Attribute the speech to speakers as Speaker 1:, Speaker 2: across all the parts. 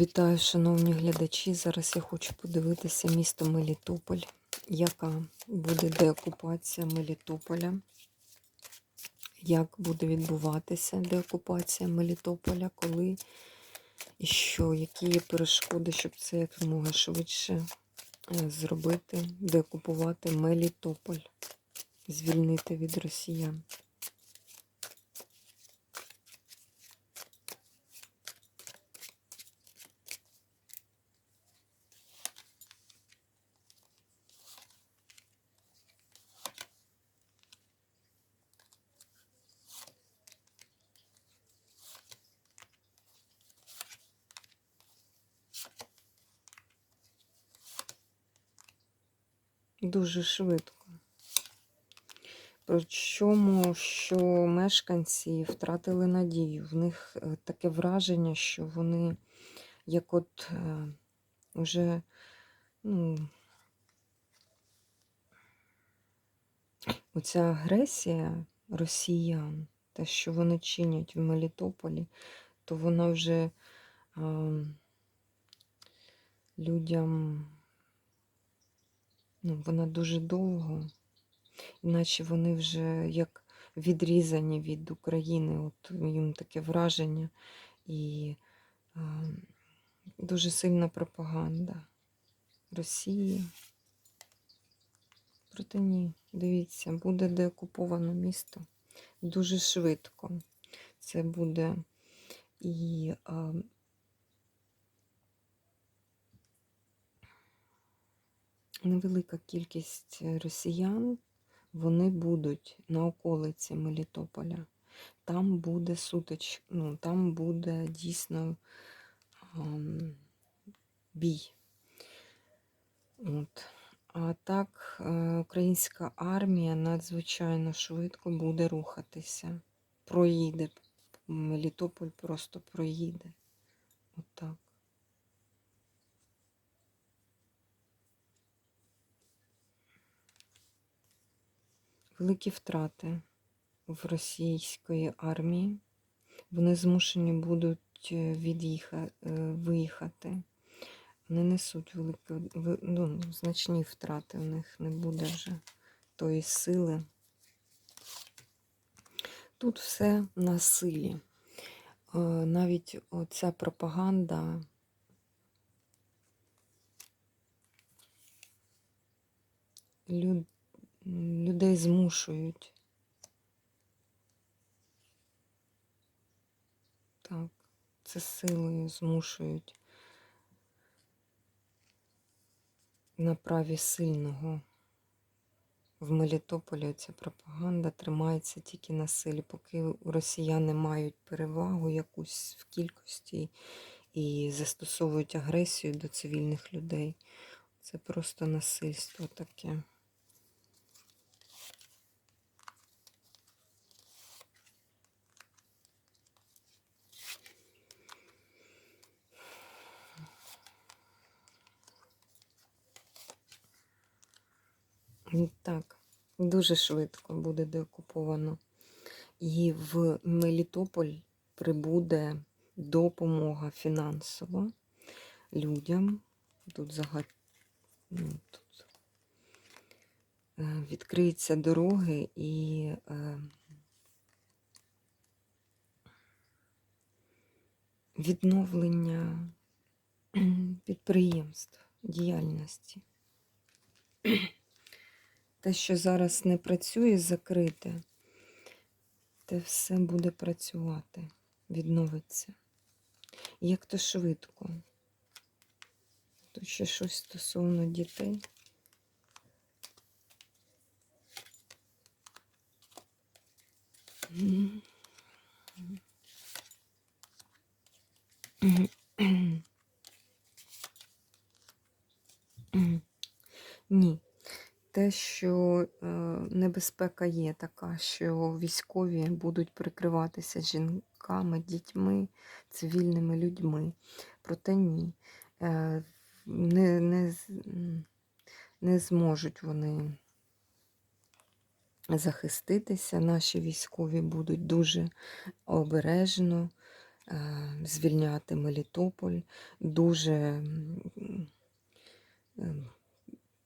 Speaker 1: Вітаю, шановні глядачі. Зараз я хочу подивитися місто Мелітополь, яка буде деокупація Мелітополя, як буде відбуватися деокупація Мелітополя, коли і що, які є перешкоди, щоб це якомога швидше е, зробити, деокупувати Мелітополь, звільнити від росіян. Дуже швидко. Причому, що мешканці втратили надію. В них е, таке враження, що вони як от е, вже ну, оця агресія росіян, те, що вони чинять в Мелітополі, то вона вже е, людям, ну, вона дуже довго, іначе вони вже як відрізані від України. От їм таке враження і е, дуже сильна пропаганда Росії. Проте ні, дивіться, буде деокуповано місто дуже швидко. Це буде і а, невелика кількість росіян, вони будуть на околиці Мелітополя. Там буде сутич, ну, там буде дійсно ам, бій. От. А так, е, українська армія надзвичайно швидко буде рухатися. Проїде. Мелітополь просто проїде. Великі втрати в російської армії. Вони змушені будуть е, від'їхати, виїхати. Вони несуть великі, ну, значні втрати, у них не буде вже тої сили. Тут все на силі. Е, Навіть оця пропаганда люд, людей змушують. Так, це силою змушують на праві сильного. В Мелітополі ця пропаганда тримається тільки на силі, поки росіяни мають перевагу якусь в кількості і застосовують агресію до цивільних людей. Це просто насильство таке. Так, дуже швидко буде деокуповано. І в Мелітополь прибуде допомога фінансова людям. Тут загад... ну, тут е, відкриються дороги і е, відновлення підприємств, діяльності. Те, що зараз не працює, закрите, те все буде працювати, відновиться. Як то швидко. Тут ще щось стосовно дітей. Ні. Те, що е, небезпека є така, що військові будуть прикриватися жінками, дітьми, цивільними людьми. Проте ні. Е, не, не, не зможуть вони захиститися. Наші військові будуть дуже обережно е, звільняти Мелітополь, дуже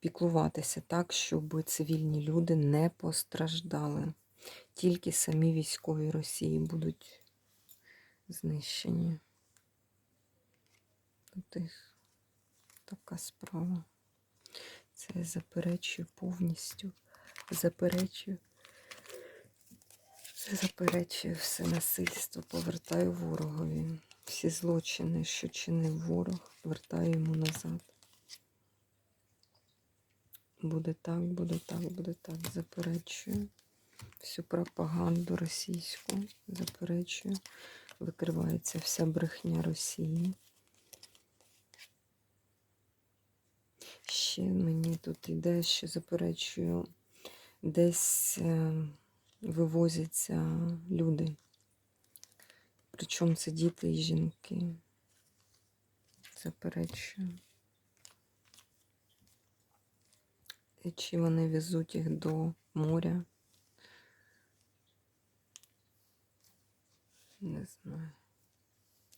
Speaker 1: піклуватися так, щоб цивільні люди не постраждали. Тільки самі військові Росії будуть знищені. Тут така справа. Це я заперечую повністю. Заперечую. Це заперечую все насильство, повертаю ворогові. Всі злочини, що чинив ворог, вертаю йому назад. Буде так, буде так, буде так. Заперечую. Всю пропаганду російську заперечую. Викривається вся брехня Росії. Ще мені тут іде, що заперечую, десь е, вивозяться люди. Причому це діти і жінки. Заперечую. І чи вони везуть їх до моря? Не знаю.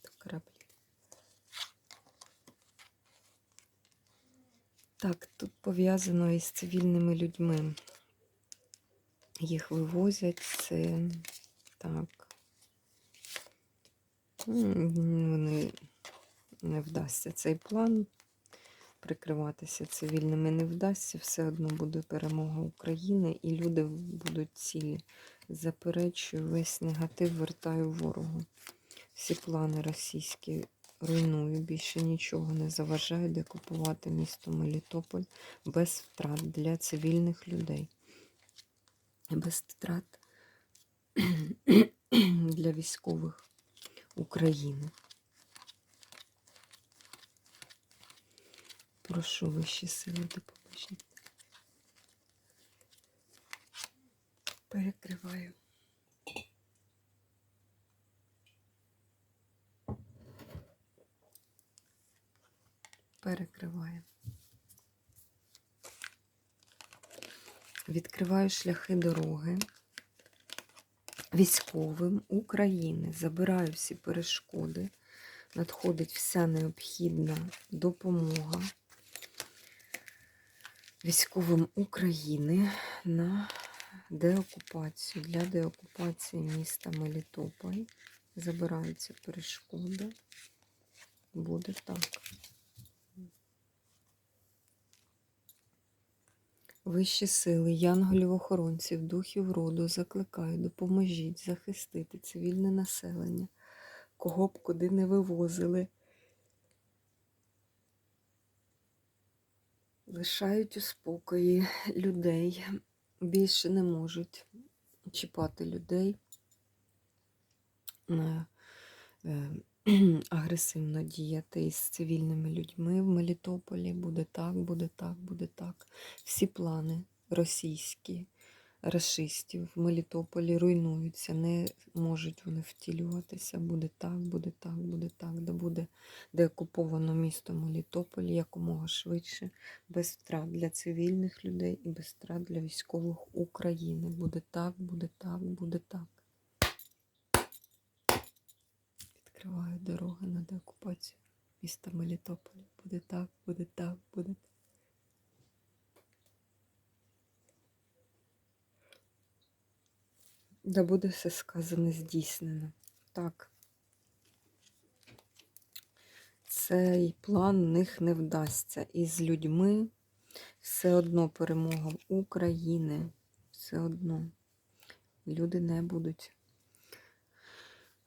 Speaker 1: До кораблі. Так, тут пов'язано із цивільними людьми. Їх вивозять, це так. Вони не вдасться цей план. Прикриватися цивільними не вдасться, все одно буде перемога України, і люди будуть цілі. Заперечую, весь негатив вертаю ворогу. Всі плани російські руйную, більше нічого не заважає декупувати місто Мелітополь без втрат для цивільних людей. Без втрат для військових України. Прошу вищі сили допоможіть. Перекриваю. Перекриваю. Відкриваю шляхи дороги військовим України. Забираю всі перешкоди. Надходить вся необхідна допомога військовим України на деокупацію. Для деокупації міста Мелітополь. Забираються перешкоди. Буде так. Вищі сили, янголів-охоронців, духів роду закликаю, допоможіть захистити цивільне населення, кого б куди не вивозили. Лишають у спокої людей, більше не можуть чіпати людей, е, агресивно діяти із цивільними людьми в Мелітополі. Буде так, буде так, буде так. Всі плани російські, расистів в Мелітополі руйнуються, не можуть вони втілюватися. Буде так, буде так, буде так, де буде деокуповано місто Мелітополь якомога швидше, без втрат для цивільних людей і без втрат для військових України. Буде так, буде так, буде так. Відкриваю дороги на деокупацію міста Мелітополя. Буде так, буде так, буде так. Да буде все сказане здійснено. Так. Цей план них не вдасться. І з людьми все одно перемога України. Все одно. Люди не будуть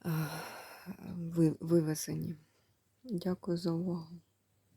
Speaker 1: е, вивезені. Дякую за увагу.